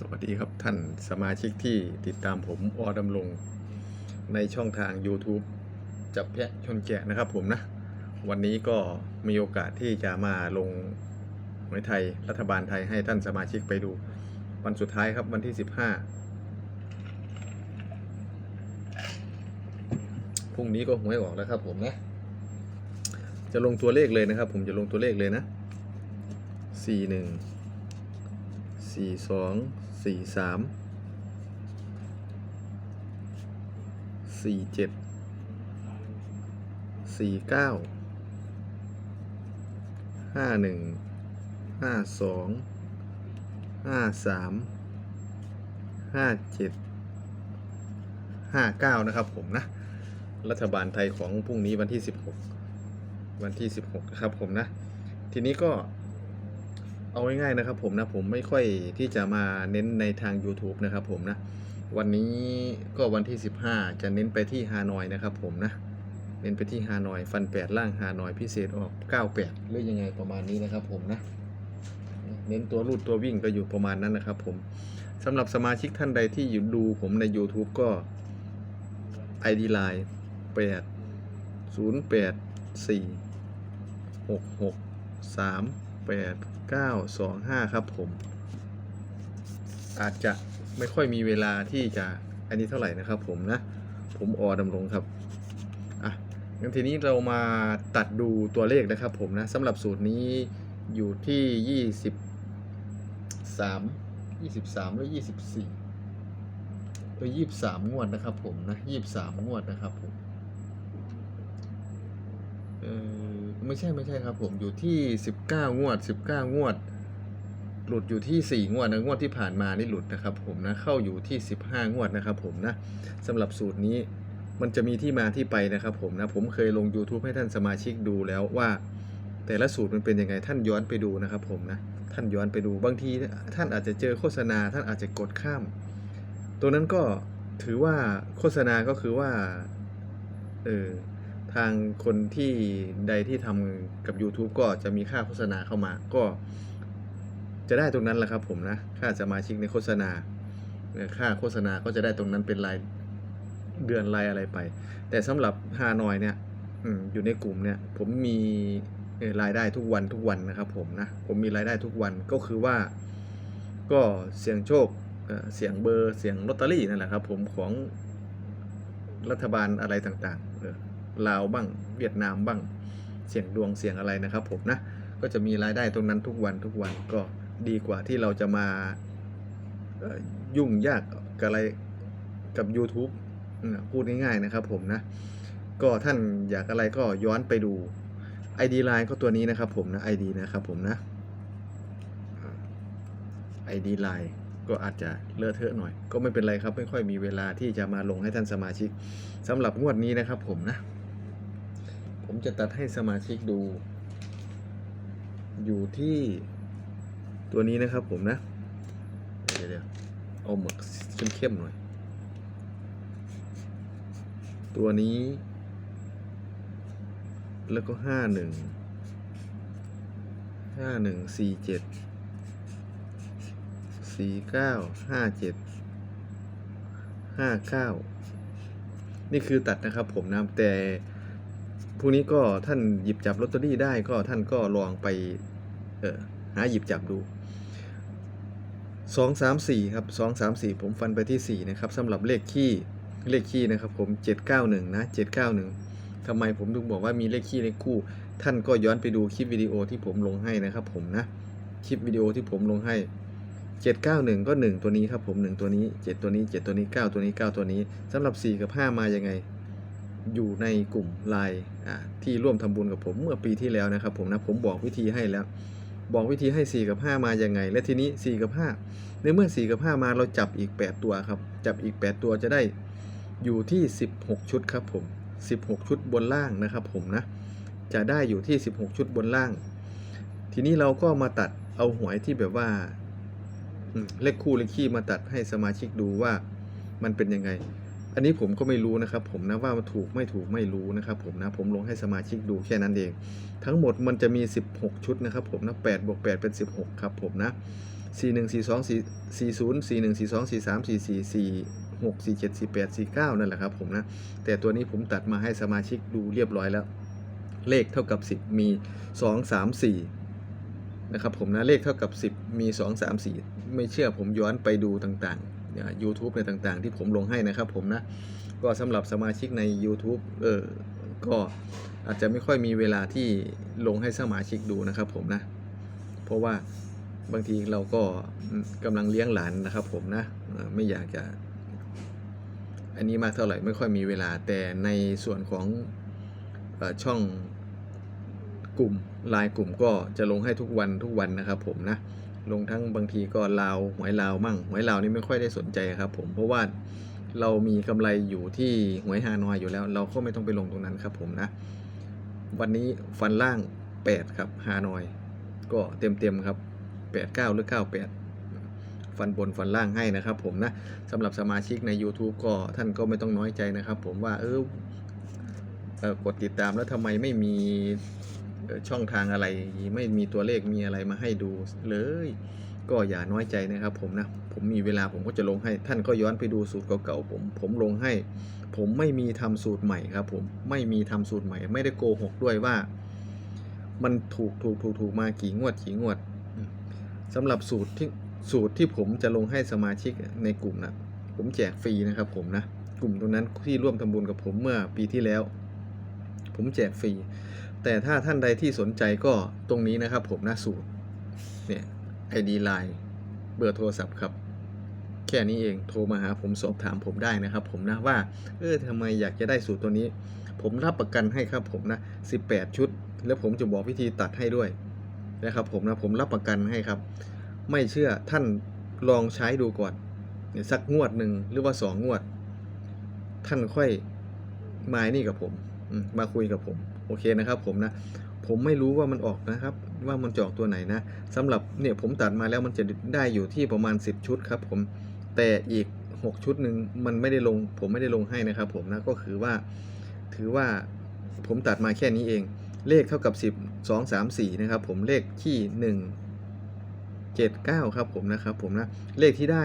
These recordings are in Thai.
สวัสดีครับท่านสมาชิกที่ติดตามผมอดำรงในช่องทาง YouTube จับแพะชนแกะนะครับผมนะ วันนี้ก็มีโอกาสที่จะมาลงหวยไทยรัฐบาลไทยให้ท่านสมาชิกไปดู วันสุดท้ายครับวันที่ 15พรุ่งนี้ก็หวยออกแล้วครับผมนะ จะลงตัวเลขเลยนะครับ ผมจะลงตัวเลขเลยนะสี่หนึ่ง สี่สองสี่สามสี่เจ็ดสี่เก้าห้าหนึ่งห้าสองห้าสามห้าเจ็ดห้าเก้านะครับผมนะ รัฐบาลไทยของพรุ่งนี้วันที่สิบหกวันที่สิบหกนะครับผมนะ ทีนี้ก็ เอาง่ายๆนะครับผมนะผมไม่ค่อยที่จะมาเน้นในทาง YouTube นะครับผมนะ วันนี้ก็วันที่ 15 จะเน้นไปที่ฮานอยนะครับผมนะ เน้นไปที่ฮานอย ฟัน 8 ล่างฮานอยพิเศษออก 98 หรือยังไงประมาณนี้นะครับผมนะ เน้นตัวรูดตัววิ่งก็อยู่ประมาณนั้นนะครับผมสำหรับสมาชิกท่านใดที่อยู่ดูผมใน YouTube ก็ ID Line 8 0 8 4 6 6 3 8 9 2 5 ครับผม อาจจะไม่ค่อยมีเวลาที่จะอันนี้เท่าไหร่นะครับผมนะ ผมออดำรงครับ อะงั้นทีนี้เรามาตัดดูตัวเลขนะครับผมนะสำหรับสูตรนี้อยู่ที่ 23 23 หรือ 24 ตัว 23 งวดนะครับผมนะ 23 งวดนะครับผมเออ ไม่ใช่ไม่ใช่ครับผมอยู่ที่ 19 งวด 19 งวด หลุดอยู่ที่ 4 งวดนะงวดที่ผ่านมานี่หลุดนะครับผมนะเข้าอยู่ที่ 15 งวดนะครับผมนะสำหรับสูตรนี้มันจะมีที่มาที่ไปนะครับผมนะผมเคยลง YouTube ให้ท่านสมาชิกดูแล้วว่า แต่ละสูตรมันเป็นยังไงท่านย้อนไปดูนะครับผมนะท่านย้อนไปดูบางทีท่านอาจจะเจอโฆษณา ท่านอาจจะกดข้าม ตัวนั้นก็ถือว่าโฆษณาก็คือว่าเออ ทางคนที่ใดที่ทำกับ YouTube ก็จะมีค่าโฆษณาเข้ามา ก็จะได้ตรงนั้นแหละครับผมนะ ค่าสมาชิกในโฆษณา ค่าโฆษณาก็จะได้ตรงนั้นเป็นรายเดือนรายอะไรไป แต่สำหรับฮานอยเนี่ยอยู่ในกลุ่มเนี่ย ผมมีรายได้ทุกวันทุกวันนะครับผมนะ ผมมีรายได้ทุกวันก็คือว่า ก็เสี่ยงโชคเสี่ยงเบอร์เสี่ยงลอตเตอรี่นั่นแหละครับผมของรัฐบาลอะไรต่างๆ ลาวบ้าง เวียดนามบ้าง เสี่ยงดวงเสี่ยงอะไรนะครับผมนะ ก็จะมีรายได้ตรงนั้นทุกวันทุกวันก็ดีกว่าที่เราจะมายุ่งยากกับอะไรกับ YouTube พูดง่ายๆนะครับผมนะ ก็ท่านอยากอะไรก็ย้อนไปดู ID Line ก็ตัวนี้นะครับผมนะ ID นะครับผมนะอ่า ID Line ก็อาจจะเลอะเทอะหน่อย ก็ไม่เป็นไรครับ ไม่ค่อยมีเวลาที่จะมาลงให้ท่านสมาชิกสำหรับงวดนี้นะครับผมนะ ผมจะตัดให้สมาชิกดู อยู่ที่ตัวนี้นะครับผมนะ เดี๋ยวเดี๋ยวเอาหมึกเข้มๆหน่อย ตัวนี้ แล้วก็ห้าหนึ่งห้าหนึ่งสี่เจ็ดสี่เก้าห้าเจ็ดห้าเก้านี่คือตัดนะครับผมนะแต่ พวกนี้ก็ท่านหยิบจับลอตเตอรี่ได้ก็ท่านก็ลองไปเออหาหยิบจับดูสองสามสี่ครับสองสามสี่ผมฟันไปที่สี่นะครับสำหรับเลขขี้เลขขี้นะครับผมเจ็ดเก้าหนึ่งนะเจ็ดเก้าหนึ่งทำไมผมถึงบอกว่ามีเลขคี่เลขคู่ ท่านก็ย้อนไปดูคลิปวิดีโอที่ผมลงให้นะครับผมนะ คลิปวิดีโอที่ผมลงให้ 791 ก็ 1 ตัวนี้ครับผม 1 ตัวนี้ 7 ตัวนี้ 7 ตัวนี้ 9 ตัวนี้ 9 ตัวนี้สำหรับ 4 กับ 5 มายังไง อยู่ในกลุ่มไลน์ที่ร่วมทำบุญกับผมเมื่อปีที่แล้วนะครับผมนะผมบอกวิธีให้แล้ว บอกวิธีให้ 4 กับ 5 มาอยังไง และทีนี้ 4 กับ 5 ในเมื่อ 4 กับ 5 มาเราจับอีก 8 ตัวครับ จับอีก 8 ตัวจะได้อยู่ที่ 16 ชุดครับผม 16 ชุดบนล่างนะครับผมนะจะได้อยู่ที่ 16 ชุดบนล่าง ทีนี้เราก็มาตัดเอาหวยที่แบบว่าเลขคู่เลขคี่มาตัดให้สมาชิกดูว่ามันเป็นยังไง อันนี้ผมก็ไม่รู้นะครับ ผมนะว่ามันถูกไม่ถูกไม่รู้นะครับ ผมนะผมลงให้สมาชิกดูแค่นั้นเอง ทั้งหมดมันจะมี 16 ชุดนะครับ ผมนะ8บวก8เป็น 16 ครับผมนะ 4 1 4 2 4 4 0 4 1 4 2 4 3 4 4 4 6 4 7 4 8 4 9 นั่นแหละครับผมนะ แต่ตัวนี้ผมตัดมาให้สมาชิกดูเรียบร้อยแล้ว เลขเท่ากับ 10 มี 2 3 4 นะครับผมนะ เลขเท่ากับ 10 มี 2 3 4 ไม่เชื่อผมย้อนไปดูต่างๆ YouTube ในต่างๆ ที่ผมลงให้นะครับผมนะ ก็สำหรับสมาชิกใน YouTube เออก็อาจจะไม่ค่อยมีเวลาที่ลงให้สมาชิกดูนะครับผมนะ เพราะว่าบางทีเราก็กำลังเลี้ยงหลานนะครับผมนะไม่อยากจะ อันนี้มากเท่าไหร่ไม่ค่อยมีเวลาแต่ในส่วนของออช่องกลุ่มไลน์กลุ่มก็จะลงให้ทุกวันทุกวันนะครับผมนะ ลงทั้งบางทีก็ลาวหวยลาวมั่งหวยลาวนี่ไม่ค่อยได้สนใจครับ ผมเพราะว่าเรามีกำไรอยู่ที่หวยฮานอยอยู่แล้ว เราก็ไม่ต้องไปลงตรงนั้นครับ ผมนะ วันนี้ฟันล่าง 8 ครับฮานอย ก็เต็มเต็มครับ 8 9 หรือ 98 ฟันบนฟันล่างให้นะครับ ผมนะสำหรับสมาชิกใน YouTube ก็ท่านก็ไม่ต้องน้อยใจนะครับ ผมว่าเออกดติดตามแล้วทำไมไม่มี ช่องทางอะไรไม่มีตัวเลขมีอะไรมาให้ดูเลย ก็อย่าน้อยใจนะครับผมนะ ผมมีเวลาผมก็จะลงให้ ท่านก็ย้อนไปดูสูตรเก่าๆผม ผมลงให้ ผมไม่มีทำสูตรใหม่ครับ ผมไม่มีทำสูตรใหม่ ไม่ได้โกหกด้วยว่า มันถูกถูกถูกถูกมากี่งวดกี่งวดอืมสำหรับสูตรที่สูตรที่ผมจะลงให้สมาชิกในกลุ่มนะผมแจกฟรีนะครับ ผมนะกลุ่มตรงนั้นที่ร่วมทำบุญกับผมเมื่อปีที่แล้ว ผมแจกฟรี แต่ถ้าท่านใดที่สนใจก็ตรงนี้นะครับผมนะสูตรเนี่ย ID Line เบอร์โทรศัพท์ครับ แค่นี้เองโทรมาหาผมสอบถามผมได้นะครับ ผมนะว่า เออทำไมอยากจะได้สูตรตัวนี้ ผมรับประกันให้ครับผมนะ 18 ชุด แล้วผมจะบอกวิธีตัดให้ด้วยนะครับผมนะผมรับประกันให้ครับ ไม่เชื่อท่านลองใช้ดูก่อนเนี่ยสักงวดหนึ่งหรือว่าสองงวด ท่านค่อยมานี่กับผม มาคุยกับผม โอเคนะครับผมนะผมไม่รู้ว่ามันออกนะครับว่ามันจะออกตัวไหนนะสำหรับเนี่ยผมตัดมาแล้วมันจะได้อยู่ที่ประมาณ 10 ชุดครับผมแต่อีก 6 ชุดหนึ่งมันไม่ได้ลง ผมไม่ได้ลงให้นะครับผมนะก็คือว่าถือว่าผมตัดมาแค่นี้เอง เลขเท่ากับ 10 2 3 4นะครับผมเลขที่ 1 7 9 ครับผมนะครับผมนะเลขที่ได้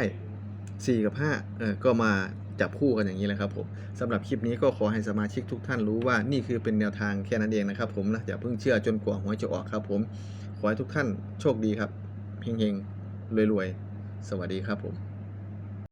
4 กับ5เออก็มาจับคู่กันอย่างนี้แหละครับผมสำหรับคลิปนี้ก็ขอให้สมาชิกทุกท่านรู้ว่านี่คือเป็นแนวทางแค่นั้นเองนะครับผมนะอย่าเพิ่งเชื่อจนกว่าหวยจะออกครับผมขอให้ทุกท่านโชคดีครับเฮงๆรวยๆสวัสดีครับผม